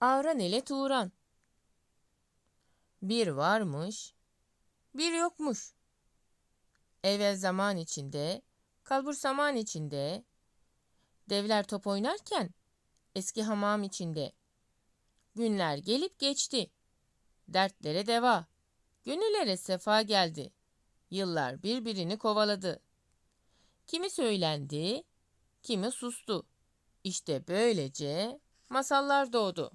Avran ile Turan. Bir varmış, bir yokmuş. Evvel zaman içinde, kalbur zaman içinde, devler top oynarken eski hamam içinde. Günler gelip geçti, dertlere deva, gönüllere sefa geldi. Yıllar birbirini kovaladı. Kimi söylendi, kimi sustu. İşte böylece masallar doğdu.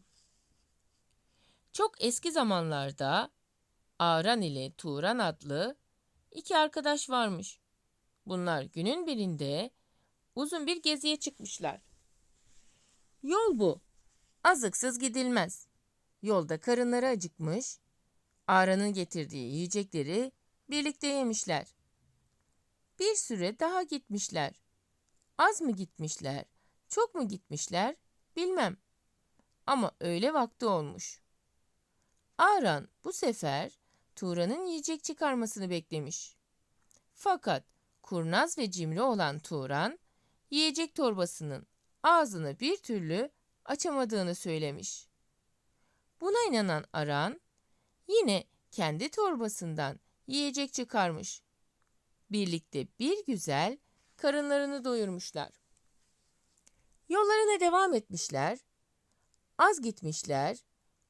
Çok eski zamanlarda Aran ile Turan adlı iki arkadaş varmış. Bunlar günün birinde uzun bir geziye çıkmışlar. Yol bu. Azıksız gidilmez. Yolda karınları acıkmış, Aran'ın getirdiği yiyecekleri birlikte yemişler. Bir süre daha gitmişler. Az mı gitmişler, çok mu gitmişler bilmem. Ama öyle vakti olmuş. Aran bu sefer Turan'ın yiyecek çıkarmasını beklemiş. Fakat kurnaz ve cimri olan Turan yiyecek torbasının ağzını bir türlü açamadığını söylemiş. Buna inanan Aran yine kendi torbasından yiyecek çıkarmış. Birlikte bir güzel karınlarını doyurmuşlar. Yollarına devam etmişler. Az gitmişler,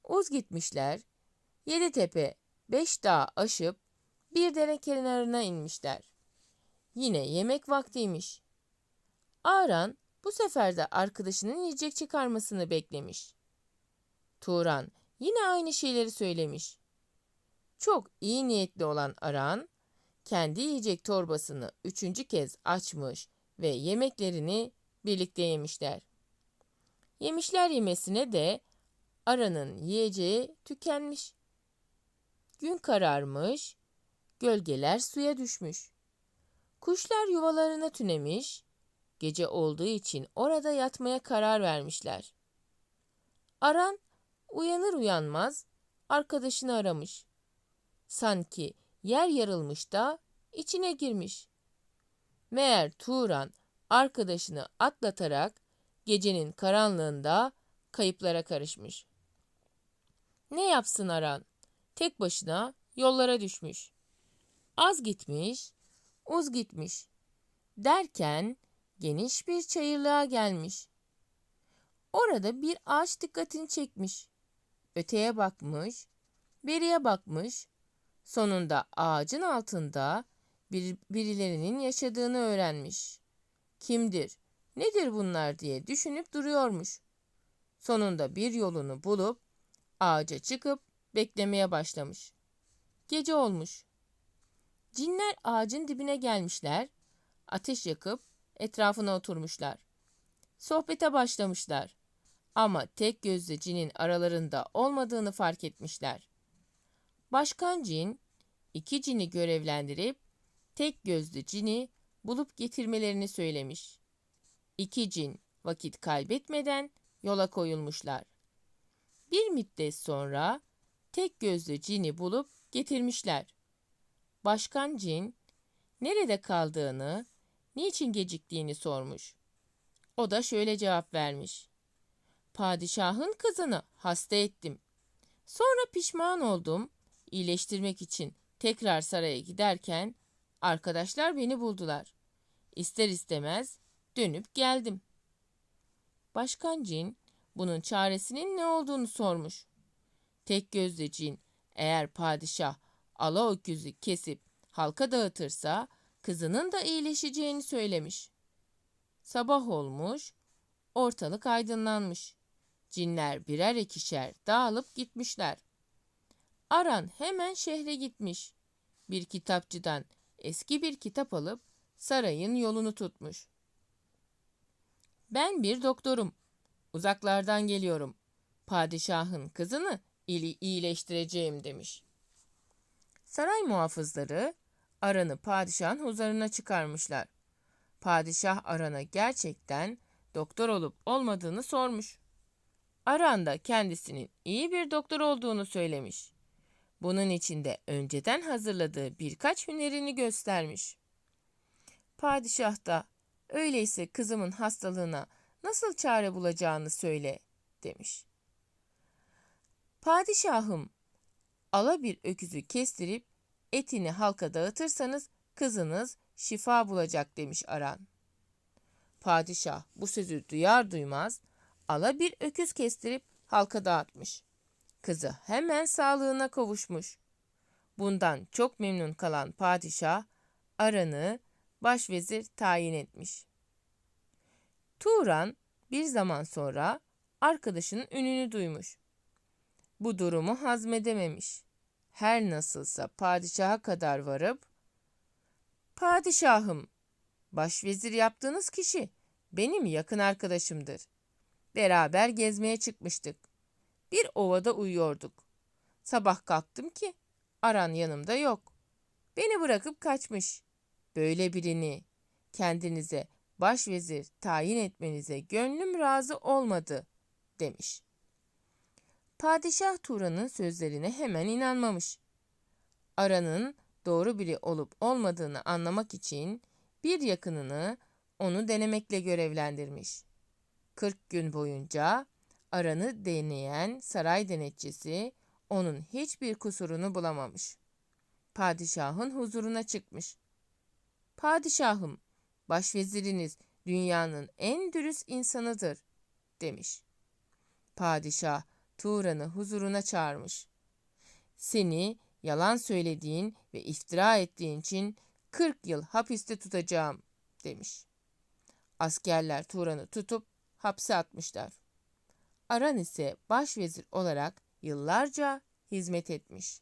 uz gitmişler. Yedi tepe, beş dağ aşıp bir dere kenarına inmişler. Yine yemek vaktiymiş. Aran bu sefer de arkadaşının yiyecek çıkarmasını beklemiş. Turan yine aynı şeyleri söylemiş. Çok iyi niyetli olan Aran, kendi yiyecek torbasını üçüncü kez açmış ve yemeklerini birlikte yemişler. Yemişler yemesine de Aran'ın yiyeceği tükenmiş. Gün kararmış, gölgeler suya düşmüş. Kuşlar yuvalarına tünemiş, gece olduğu için orada yatmaya karar vermişler. Aran uyanır uyanmaz arkadaşını aramış. Sanki yer yarılmış da içine girmiş. Meğer Turan arkadaşını atlatarak gecenin karanlığında kayıplara karışmış. Ne yapsın Aran? Tek başına yollara düşmüş. Az gitmiş, uz gitmiş. Derken geniş bir çayırlığa gelmiş. Orada bir ağaç dikkatini çekmiş. Öteye bakmış, beriye bakmış. Sonunda ağacın altında bir, birilerinin yaşadığını öğrenmiş. Kimdir, nedir bunlar diye düşünüp duruyormuş. Sonunda bir yolunu bulup ağaca çıkıp beklemeye başlamış. Gece olmuş. Cinler ağacın dibine gelmişler, ateş yakıp etrafına oturmuşlar. Sohbete başlamışlar. Ama tek gözlü cinin aralarında olmadığını fark etmişler. Başkan cin iki cini görevlendirip tek gözlü cini bulup getirmelerini söylemiş. İki cin vakit kaybetmeden yola koyulmuşlar. Bir müddet sonra tek gözlü cini bulup getirmişler. Başkan cin nerede kaldığını, niçin geciktiğini sormuş. O da şöyle cevap vermiş. Padişahın kızını hasta ettim. Sonra pişman oldum. İyileştirmek için tekrar saraya giderken arkadaşlar beni buldular. İster istemez dönüp geldim. Başkan cin bunun çaresinin ne olduğunu sormuş. Tek gözlü cin eğer padişah ala öküzü kesip halka dağıtırsa kızının da iyileşeceğini söylemiş. Sabah olmuş, ortalık aydınlanmış. Cinler birer ikişer dağılıp gitmişler. Aran hemen şehre gitmiş. Bir kitapçıdan eski bir kitap alıp sarayın yolunu tutmuş. Ben bir doktorum. Uzaklardan geliyorum. Padişahın kızını iyileştireceğim demiş. Saray muhafızları Aran'ı padişahın huzuruna çıkarmışlar. Padişah Aran'a gerçekten doktor olup olmadığını sormuş. Aran da kendisinin iyi bir doktor olduğunu söylemiş. Bunun için de önceden hazırladığı birkaç hünerini göstermiş. Padişah da öyleyse kızımın hastalığına nasıl çare bulacağını söyle demiş. Padişahım, ala bir öküzü kestirip etini halka dağıtırsanız kızınız şifa bulacak demiş Aran. Padişah bu sözü duyar duymaz ala bir öküz kestirip halka dağıtmış. Kızı hemen sağlığına kavuşmuş. Bundan çok memnun kalan padişah Aran'ı başvezir tayin etmiş. Turan bir zaman sonra arkadaşının ününü duymuş. Bu durumu hazmedememiş. Her nasılsa padişaha kadar varıp Padişahım, başvezir yaptığınız kişi benim yakın arkadaşımdır. Beraber gezmeye çıkmıştık. Bir ovada uyuyorduk. Sabah kalktım ki Aran yanımda yok. Beni bırakıp kaçmış. Böyle birini kendinize başvezir tayin etmenize gönlüm razı olmadı demiş. Padişah Turan'ın sözlerine hemen inanmamış. Aran'ın doğru biri olup olmadığını anlamak için bir yakınını onu denemekle görevlendirmiş. 40 gün boyunca Aran'ı deneyen saray denetçisi onun hiçbir kusurunu bulamamış. Padişahın huzuruna çıkmış. Padişahım, başveziriniz dünyanın en dürüst insanıdır demiş. Padişah Turan'ı huzuruna çağırmış. Seni yalan söylediğin ve iftira ettiğin için 40 yıl hapiste tutacağım demiş. Askerler Turan'ı tutup hapse atmışlar. Aran ise başvezir olarak yıllarca hizmet etmiş.